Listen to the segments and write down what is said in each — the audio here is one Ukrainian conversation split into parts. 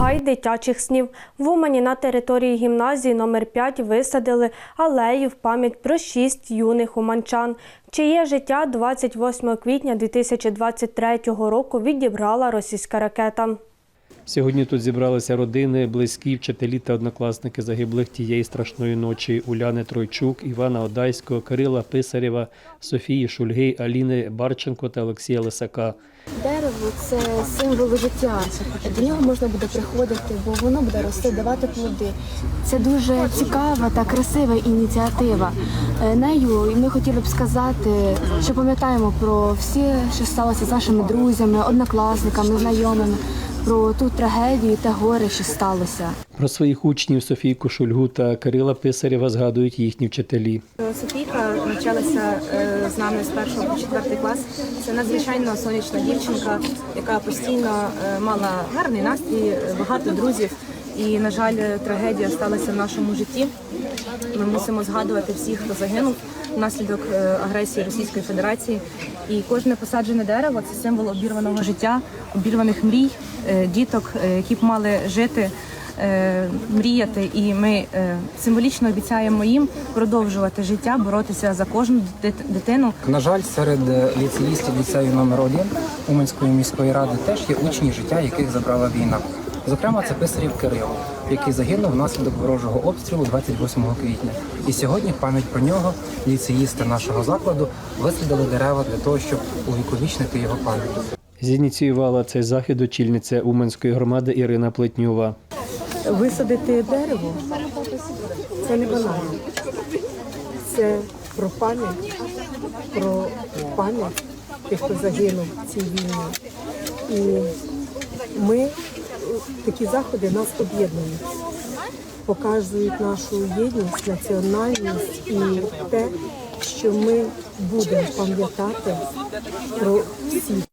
Гай дитячих снів. В Умані на території гімназії номер 5 висадили алею в пам'ять про шість юних уманчан, чиє життя 28 квітня 2023 року відібрала російська ракета. Сьогодні тут зібралися родини, близькі, вчителі та однокласники загиблих тієї страшної ночі Уляни Тройчук, Івана Одайського, Кирила Писарєва, Софії Шульги, Аліни Барченко та Олексія Лисака. Дерево це символ життя. До нього можна буде приходити, бо воно буде рости, давати плоди. Це дуже цікава та красива ініціатива. Е, Нею ми хотіли б сказати, що пам'ятаємо про все, що сталося з нашими друзями, однокласниками, знайомими, про ту трагедію та горе, що сталося. Про своїх учнів Софійку Шульгу та Кирила Писарєва згадують їхні вчителі. Софійка навчалася е, з нами з першого по четвертий клас. Це надзвичайно сонячна дівчинка, яка постійно е, мала гарний настрій, багато друзів. І, на жаль, трагедія сталася в нашому житті. Ми мусимо згадувати всіх, хто загинув внаслідок е, агресії Російської Федерації. І кожне посаджене дерево це символ обірваного життя, обірваних мрій, е, діток, е, які б мали жити мріяти, і ми символічно обіцяємо їм продовжувати життя, боротися за кожну дит- дитину. На жаль, серед ліцеїстів ліцею номер 1 Уманської міської ради теж є учні, життя яких забрала війна. Зокрема, це писарів Кирило, який загинув внаслідок ворожого обстрілу 28 квітня. І сьогодні, в пам'ять про нього, ліцеїсти нашого закладу висадили дерева для того, щоб увіковічнити його пам'ять. Зініціювала цей захід очільниця Уманської громади Ірина Плетнюва. Висадити дерево це не банально. Це про пам'ять, про пам'ять тих, хто загинув в цій війні. І ми такі заходи нас об'єднують, показують нашу єдність, національність і те, що ми будемо пам'ятати про всіх,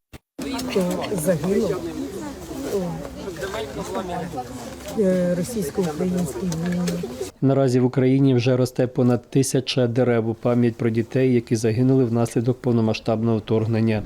хто загинув е, російсько-українській війні. Наразі в Україні вже росте понад тисяча дерев у пам'ять про дітей, які загинули внаслідок повномасштабного вторгнення.